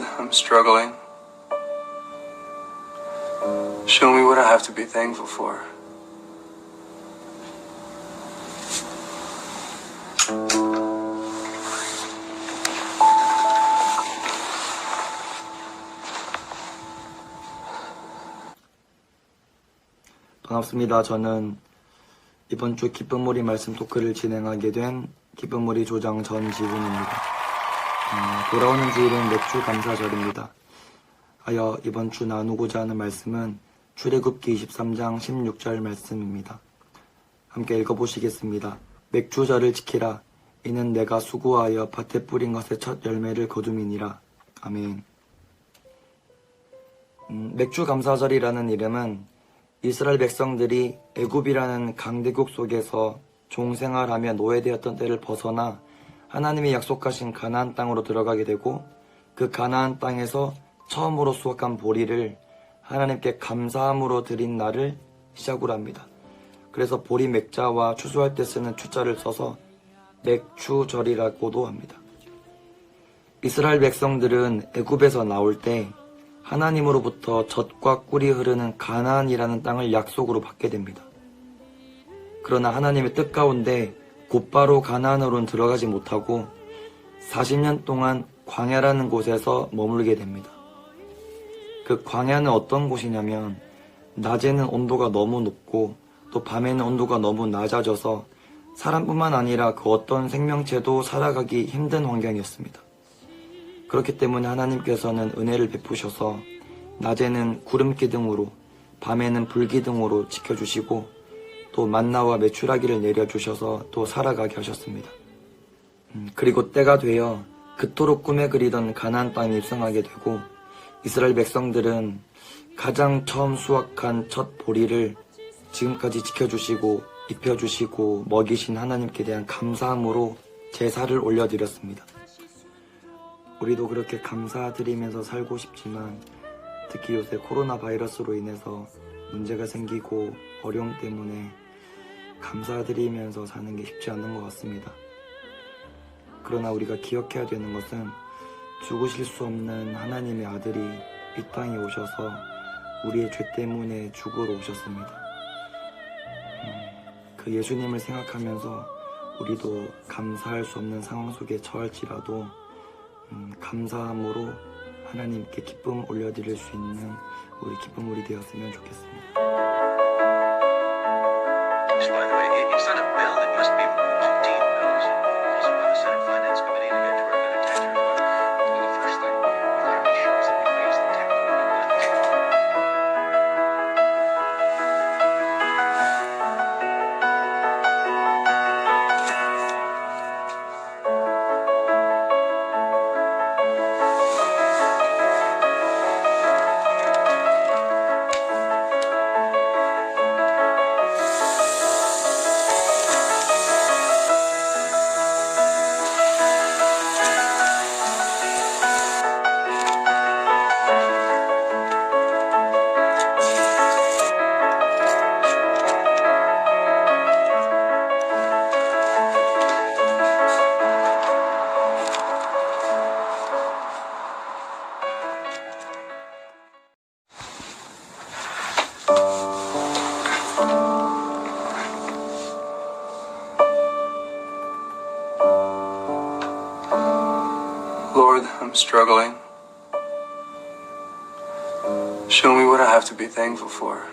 Lord, I'm struggling. Show me what I have to be thankful for. 반갑습니다. 저는 이번 주 기쁨머리 말씀 토크를 진행하게 된 기쁨머리 조장 전지훈입니다. 어, 돌아오는 주일은 맥주 감사절입니다. 하여 이번 주 나누고자 하는 말씀은 출애굽기 23장 16절 말씀입니다. 함께 읽어보시겠습니다. 맥주절을 지키라. 이는 내가 수고하여 밭에 뿌린 것의 첫 열매를 거둠이니라. 아멘. 음, 맥주 감사절이라는 이름은 이스라엘 백성들이 애굽이라는 강대국 속에서 종생활하며 노예되었던 때를 벗어나 하나님이 약속하신 가나안 땅으로 들어가게 되고 그 가나안 땅에서 처음으로 수확한 보리를 하나님께 감사함으로 드린 날을 시작으로 합니다. 그래서 보리 맥자와 추수할 때 쓰는 추자를 써서 맥추절이라고도 합니다. 이스라엘 백성들은 애굽에서 나올 때 하나님으로부터 젖과 꿀이 흐르는 가나안이라는 땅을 약속으로 받게 됩니다. 그러나 하나님의 뜻 가운데 곧바로 가나안으로는 들어가지 못하고 40년 동안 광야라는 곳에서 머물게 됩니다. 그 광야는 어떤 곳이냐면 낮에는 온도가 너무 높고 또 밤에는 온도가 너무 낮아져서 사람뿐만 아니라 그 어떤 생명체도 살아가기 힘든 환경이었습니다. 그렇기 때문에 하나님께서는 은혜를 베푸셔서 낮에는 구름 기둥으로 밤에는 불 기둥으로 지켜주시고 또 만나와 메추라기를 내려주셔서 또 살아가게 하셨습니다. 음, 그리고 때가 되어 그토록 꿈에 그리던 가나안 땅에 입성하게 되고 이스라엘 백성들은 가장 처음 수확한 첫 보리를 지금까지 지켜주시고 입혀주시고 먹이신 하나님께 대한 감사함으로 제사를 올려드렸습니다. 우리도 그렇게 감사드리면서 살고 싶지만 특히 요새 코로나 바이러스로 인해서 문제가 생기고 어려움 때문에 감사드리면서 사는 게 쉽지 않은 것 같습니다. 그러나 우리가 기억해야 되는 것은 죽으실 수 없는 하나님의 아들이 이 땅에 오셔서 우리의 죄 때문에 죽으러 오셨습니다. 음, 그 예수님을 생각하면서 우리도 감사할 수 없는 상황 속에 처할지라도 음, 감사함으로 하나님께 기쁨 올려드릴 수 있는 우리 기쁨 우리 되었으면 좋겠습니다. Lord, I'm struggling. Show me what I have to be thankful for.